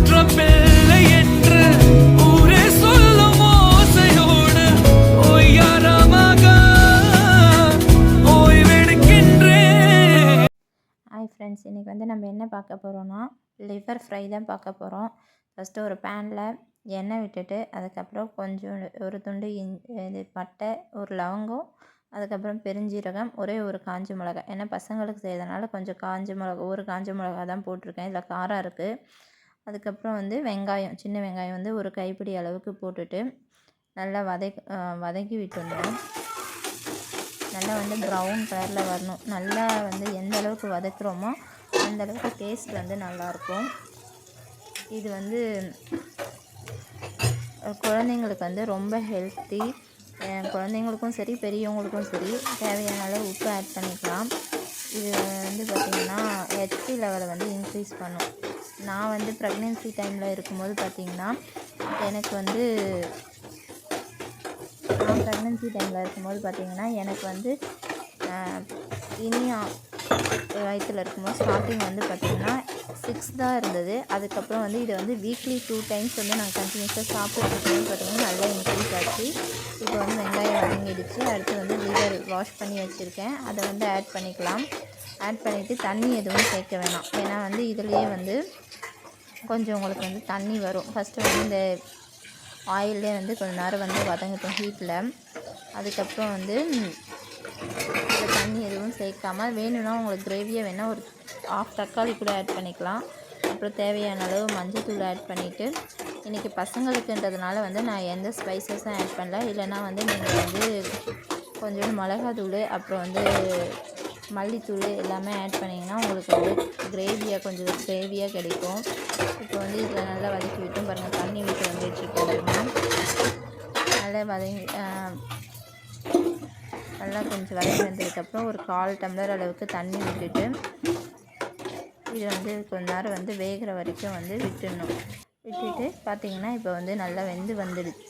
பெற்ற பிள்ளை என்று ஊரே சொல்லும் ஓசையோடு ஓய்வெடுக்கின்றேன் ஹாய் ஃப்ரெண்ட்ஸ் இன்றைக்கி வந்து நம்ம என்ன பார்க்க போகிறோன்னா லிவர் ஃப்ரை தான் பார்க்க போகிறோம் ஃபஸ்ட்டு ஒரு பேனில் எண்ணெய் விட்டுட்டு அதுக்கப்புறம் கொஞ்சம் ஒரு துண்டு இஞ் இது பட்டை ஒரு லவங்கம் அதுக்கப்புறம் பெருஞ்சீரகம் ஒரே ஒரு காஞ்ச மிளகா ஏன்னா பசங்களுக்கு செய்யறதுனால கொஞ்சம் காஞ்ச மிளகா ஒரு காஞ்ச மிளகா தான் போட்டிருக்கேன். இதில் காரம் இருக்குது அதுக்கப்புறம் வந்து வெங்காயம் சின்ன வெங்காயம் வந்து ஒரு கைப்பிடி அளவுக்கு போட்டுட்டு நல்லா வதக்கி வதக்கி விட்டுடணும். நல்லா வந்து ப்ரௌன் கலரில் வரணும். நல்லா வந்து எந்த அளவுக்கு வதக்குறோமோ அந்த அளவுக்கு டேஸ்ட் வந்து நல்லாயிருக்கும். இது வந்து குழந்தைங்களுக்கு வந்து ரொம்ப ஹெல்த்தி குழந்தைங்களுக்கும் சரி பெரியவங்களுக்கும் சரி தேவையான அளவு உப்பு ஆட் பண்ணிக்கலாம். இது வந்து பார்த்திங்கன்னா ஹெச்பி லெவலை வந்து இன்க்ரீஸ் பண்ணும். நான் வந்து ப்ரெக்னென்சி டைமில் இருக்கும்போது பார்த்திங்கன்னா எனக்கு வந்து நான் ப்ரெக்னென்சி டைமில் இருக்கும்போது பார்த்தீங்கன்னா எனக்கு வந்து இனி இனியா வயிற்றில் இருக்கும்போது ஸ்டார்டிங் வந்து பார்த்திங்கன்னா சிக்ஸ் தான் இருந்தது. அதுக்கப்புறம் வந்து இதை வந்து வீக்லி டூ டைம்ஸ் வந்து நான் கண்டினியூஸாக சாப்பிட்றதுக்கு பார்த்திங்கன்னா நல்லா இன்க்ரீஸ் ஆச்சு. இப்போ வந்து வெங்காயம் வதங்கிடுச்சு அடுத்து வந்து லிவர் வாஷ் பண்ணி வச்சுருக்கேன். அதை வந்து ஆட் பண்ணிக்கலாம். ஆட் பண்ணிவிட்டு தண்ணி எதுவும் சேர்க்க வேணாம். ஏன்னா வந்து இதுலேயே வந்து கொஞ்சம் உங்களுக்கு வந்து தண்ணி வரும். ஃபஸ்ட்டு வந்து இந்த ஆயிலே வந்து கொஞ்ச நேரம் வந்து வதங்கட்டும் ஹீட்டில் அதுக்கப்புறம் வந்து தண்ணி எதுவும் சேர்க்காமல் வேணும்னா உங்களுக்கு கிரேவியை வேணால் ஒரு ஆஃப் தக்காளி கூட ஆட் பண்ணிக்கலாம். அப்புறம் தேவையான அளவு மஞ்சள்தூள் ஆட் பண்ணிவிட்டு இன்றைக்கி பசங்களுக்குன்றதுனால வந்து நான் எந்த ஸ்பைசஸும் ஆட் பண்ணல. இல்லைன்னா வந்து நீங்கள் வந்து கொஞ்சோண்டு மிளகாத்தூள் அப்புறம் வந்து மல்லித்தூள் எல்லாமே ஆட் பண்ணிங்கன்னா உங்களுக்கு வந்து கிரேவியாக கொஞ்சம் கிரேவியாக கிடைக்கும். இப்போ வந்து இதில் நல்லா வதக்கி விட்டு பாருங்கள் தண்ணி விட்டு வந்துட்டுருக்கோம் நல்லா வதங்கி நல்லா கொஞ்சம் வதங்கி வந்ததுக்கப்புறம் ஒரு கால் டம்ளர் அளவுக்கு தண்ணி விட்டுட்டு இது வந்து கொஞ்ச நேரம் வந்து வேகிற வரைக்கும் வந்து விட்டுடணும். விட்டுட்டு பார்த்தீங்கன்னா இப்போ வந்து நல்லா வெந்து வந்துடுச்சு.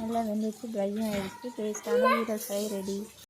நல்லா வெந்துச்சு ட்ரையும் ஆகிடுச்சு டேஸ்ட்டான ஈரல் ஃப்ரை ரெடி